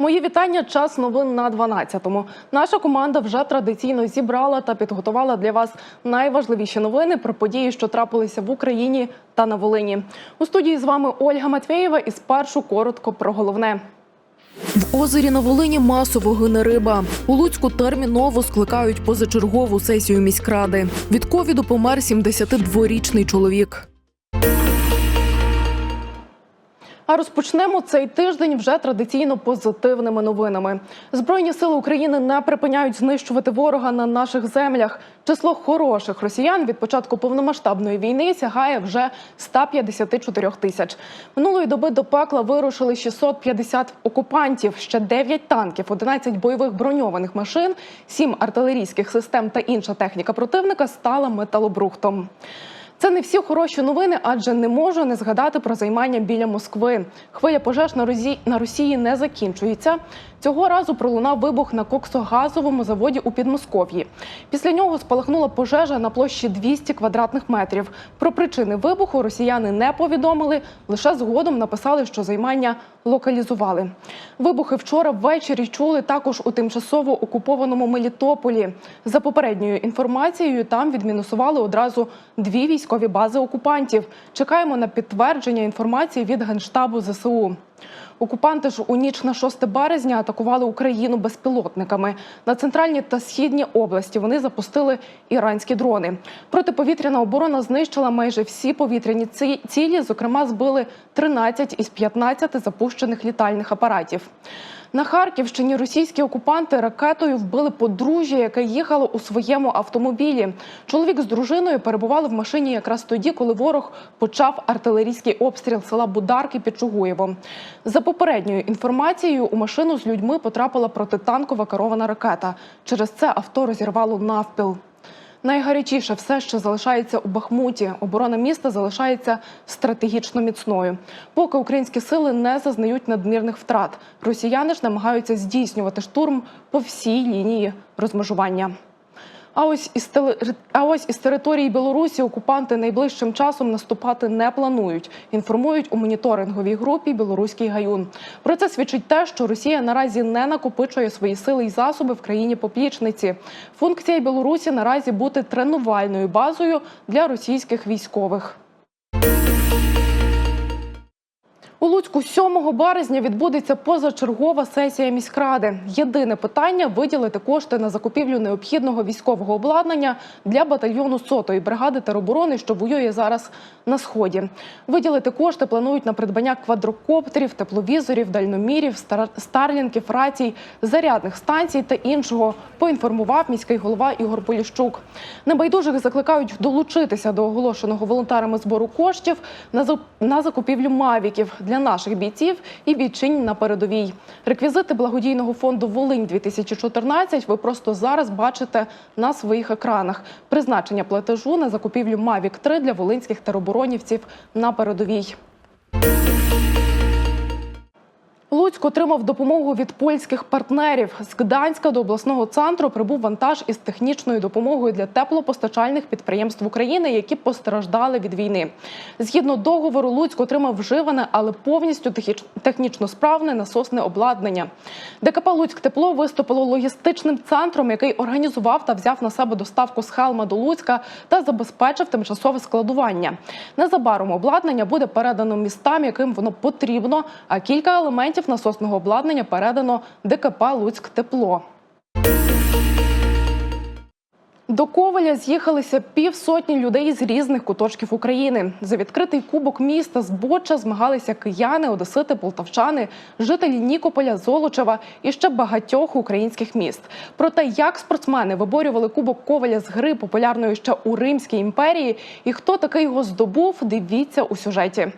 Мої вітання. Час новин на 12-му. Наша команда вже традиційно зібрала та підготувала для вас найважливіші новини про події, що трапилися в Україні та на Волині. У студії з вами Ольга Матвєєва. І спершу коротко про головне. В озері на Волині масово гине риба. У Луцьку терміново скликають позачергову сесію міськради. Від ковіду помер 72-річний чоловік. А розпочнемо цей тиждень вже традиційно позитивними новинами. Збройні сили України не припиняють знищувати ворога на наших землях. Число хороших росіян від початку повномасштабної війни сягає вже 154 тисяч. Минулої доби до пекла вирушили 650 окупантів, ще 9 танків, 11 бойових броньованих машин, 7 артилерійських систем та інша техніка противника стала металобрухтом. Це не всі хороші новини, адже не можу не згадати про займання біля Москви. Хвиля пожеж на Розі... на Росії не закінчується. Цього разу пролунав вибух на коксогазовому заводі у Підмосков'ї. Після нього спалахнула пожежа на площі 200 квадратних метрів. Про причини вибуху росіяни не повідомили. Лише згодом написали, що займання локалізували. Вибухи вчора ввечері чули також у тимчасово окупованому Мелітополі. За попередньою інформацією, там відмінусували одразу дві військові бази окупантів. Чекаємо на підтвердження інформації від генштабу ЗСУ. Окупанти ж у ніч на 6 березня атакували Україну безпілотниками. На центральній та східній області вони запустили іранські дрони. Протиповітряна оборона знищила майже всі повітряні ці- цілі. Зокрема, збили 13 із 15 запущених літальних апаратів. На Харківщині російські окупанти ракетою вбили подружжя, яке їхало у своєму автомобілі. Чоловік з дружиною перебували в машині якраз тоді, коли ворог почав артилерійський обстріл села Бударки під Чугуєвом. За попередньою інформацією, у машину з людьми потрапила протитанкова керована ракета. Через це авто розірвало навпіл. Найгарячіше все ще залишається у Бахмуті. Оборона міста залишається стратегічно міцною. Поки українські сили не зазнають надмірних втрат. Росіяни ж намагаються здійснювати штурм по всій лінії розмежування. А ось із а ось із території Білорусі окупанти найближчим часом наступати не планують. Інформують у моніторинговій групі Білоруський гаюн. Про це свідчить те, що Росія наразі не накопичує свої сили і засоби в країні поплічниці. Функція Білорусі наразі бути тренувальною базою для російських військових. У Луцьку 7 березня відбудеться позачергова сесія міськради. Єдине питання виділити кошти на закупівлю необхідного військового обладнання для батальйону сотої бригади тероборони, що воює зараз на сході. Виділити кошти планують на придбання квадрокоптерів, тепловізорів, дальномірів, стар- старлінків, рацій, зарядних станцій та іншого. Поінформував міський голова Ігор Поліщук. Небайдужих закликають долучитися до оголошеного волонтерами збору коштів на закупівлю мавіків для наших бійців і бійчинь на передовій. Реквізити благодійного фонду Волинь 2014 ви просто зараз бачите на своїх екранах. Призначення платежу на закупівлю Мавік 3 для волинських тероборонівців на передовій. Луцьк отримав допомогу від польських партнерів. З Гданська до обласного центру прибув вантаж із технічною допомогою для теплопостачальних підприємств України, які постраждали від війни. Згідно договору, Луцьк отримав вживане, але повністю технічно справне насосне обладнання. ДКП Луцьк тепло виступило логістичним центром, який організував та взяв на себе доставку з Хелма до Луцька та забезпечив тимчасове складування. Незабаром обладнання буде передано містам, яким воно потрібно. А кілька елементів насосного обладнання передано ДКП Луцьк Тепло. До Коваля з'їхалися півсотні людей з різних куточків України. За відкритий кубок міста з Боча змагалися кияни, одесити, полтавчани, жителі Нікополя, Золочева і ще багатьох українських міст. Про те, як спортсмени виборювали кубок Коваля з гри популярної ще у Римській імперії, і хто таки його здобув, дивіться у сюжеті.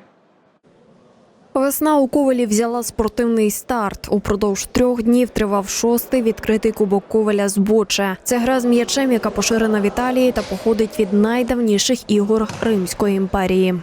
Весна у Ковалі взяла спортивний старт. Упродовж трьох днів тривав шостий відкритий кубок Ковеля з Боче. Це гра з м'ячем, яка поширена в Італії та походить від найдавніших ігор Римської імперії.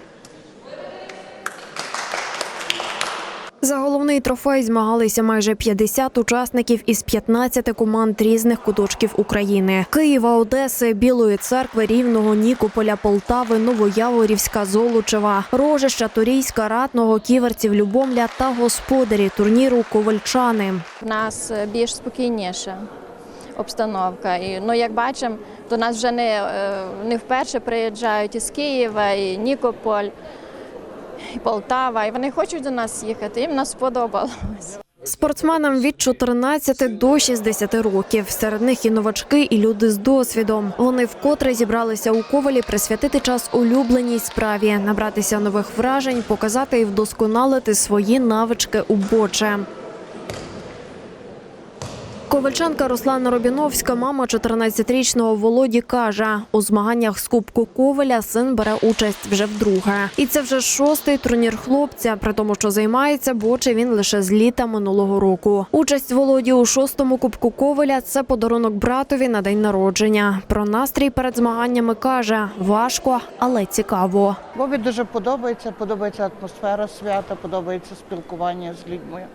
За головний трофей змагалися майже 50 учасників із 15 команд різних куточків України: Києва, Одеси, Білої церкви, Рівного, Нікополя, Полтави, Новояворівська, Золочева, Рожища, Турійська, Ратного, Ківерців, Любомля та господарі турніру Ковальчани. В нас е, більш спокійніша обстановка. І ну, як бачимо, до нас вже не, е, не вперше приїжджають із Києва, і Нікополь, Полтава. І вони хочуть до нас їхати. Їм нас сподобалось. Спортсменам від 14 до 60 років. Серед них і новачки, і люди з досвідом. Вони вкотре зібралися у ковалі присвятити час улюбленій справі, набратися нових вражень, показати і вдосконалити свої навички у боче. Ковальчанка Руслана Робіновська, мама 14-річного Володі, каже, у змаганнях з Кубку Коваля син бере участь вже вдруге. І це вже шостий турнір хлопця, при тому, що займається боче він лише з літа минулого року. Участь Володі у шостому Кубку Коваля – це подарунок братові на день народження. Про настрій перед змаганнями каже важко, але цікаво. Бобі дуже подобається, подобається атмосфера свята, подобається спілкування з людьми.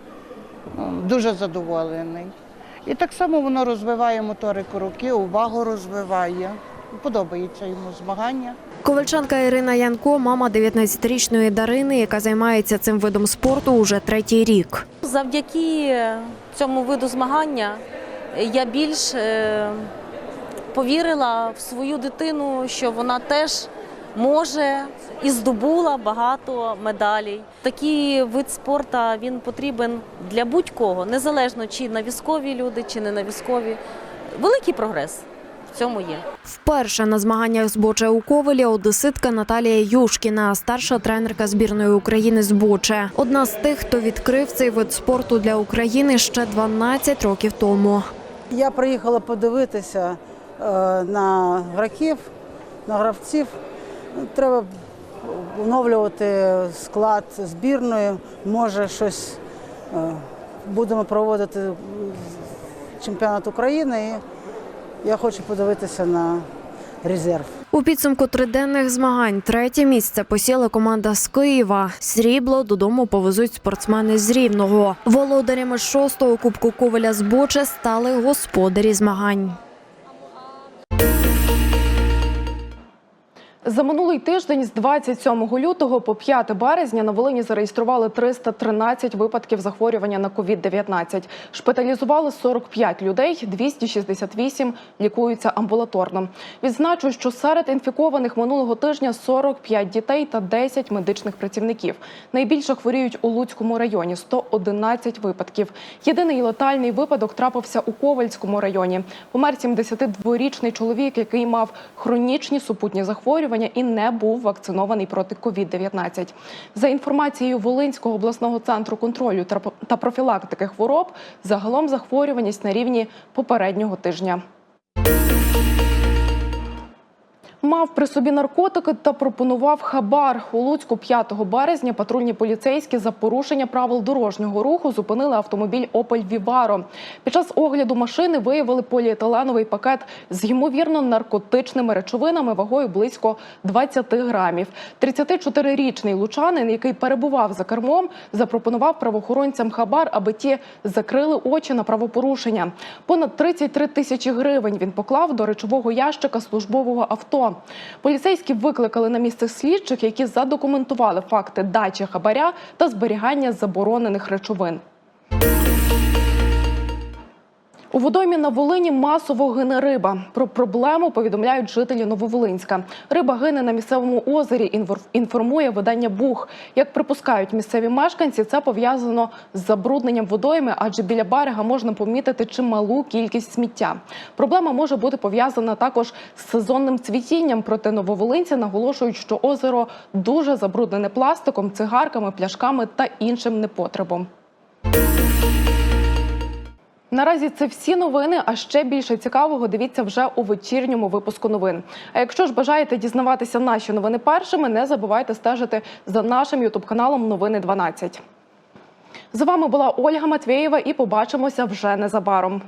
Дуже задоволений. І так само воно розвиває моторику руки, увагу розвиває. Подобається йому змагання. Ковальчанка Ірина Янко, мама 19-річної Дарини, яка займається цим видом спорту уже третій рік. Завдяки цьому виду змагання я більш е, повірила в свою дитину, що вона теж може і здобула багато медалей. Такий вид спорту він потрібен для будь-кого, незалежно чи на військові люди, чи не на військові. Великий прогрес в цьому є. Вперше на змаганнях з боче у Ковелі одеситка Наталія Юшкіна, старша тренерка збірної України з боче. Одна з тих, хто відкрив цей вид спорту для України ще 12 років тому. Я приїхала подивитися е, на гравців, на гравців. Треба оновлювати склад збірної. Може, щось е, будемо проводити чемпіонат України. І я хочу подивитися на резерв. У підсумку триденних змагань третє місце посіла команда з Києва. Срібло додому повезуть спортсмени з Рівного. Володарями шостого кубку Коваля з Боче стали господарі змагань. За минулий тиждень з 27 лютого по 5 березня на Волині зареєстрували 313 випадків захворювання на COVID-19. Шпиталізували 45 людей, 268 лікуються амбулаторно. Відзначу, що серед інфікованих минулого тижня 45 дітей та 10 медичних працівників. Найбільше хворіють у Луцькому районі 111 випадків. Єдиний летальний випадок трапився у Ковальському районі. Помер 72-річний чоловік, який мав хронічні супутні захворювання і не був вакцинований проти COVID-19. За інформацією Волинського обласного центру контролю та профілактики хвороб, загалом захворюваність на рівні попереднього тижня. Мав при собі наркотики та пропонував хабар. У Луцьку 5 березня патрульні поліцейські за порушення правил дорожнього руху зупинили автомобіль Опель Віваро. Під час огляду машини виявили поліетиленовий пакет з ймовірно наркотичними речовинами вагою близько 20 грамів. 34-річний лучанин, який перебував за кермом, запропонував правоохоронцям хабар, аби ті закрили очі на правопорушення. Понад 33 тисячі гривень він поклав до речового ящика службового авто. Поліцейські викликали на місце слідчих, які задокументували факти дачі хабаря та зберігання заборонених речовин. У водоймі на Волині масово гине риба. Про проблему повідомляють жителі Нововолинська. Риба гине на місцевому озері. Інформує видання Бух. Як припускають місцеві мешканці, це пов'язано з забрудненням водойми, адже біля берега можна помітити чималу кількість сміття. Проблема може бути пов'язана також з сезонним цвітінням. Проте нововолинці наголошують, що озеро дуже забруднене пластиком, цигарками, пляшками та іншим непотребом. Наразі це всі новини. А ще більше цікавого дивіться вже у вечірньому випуску новин. А якщо ж бажаєте дізнаватися наші новини першими, не забувайте стежити за нашим ютуб каналом Новини 12. З вами була Ольга Матвєєва і побачимося вже незабаром.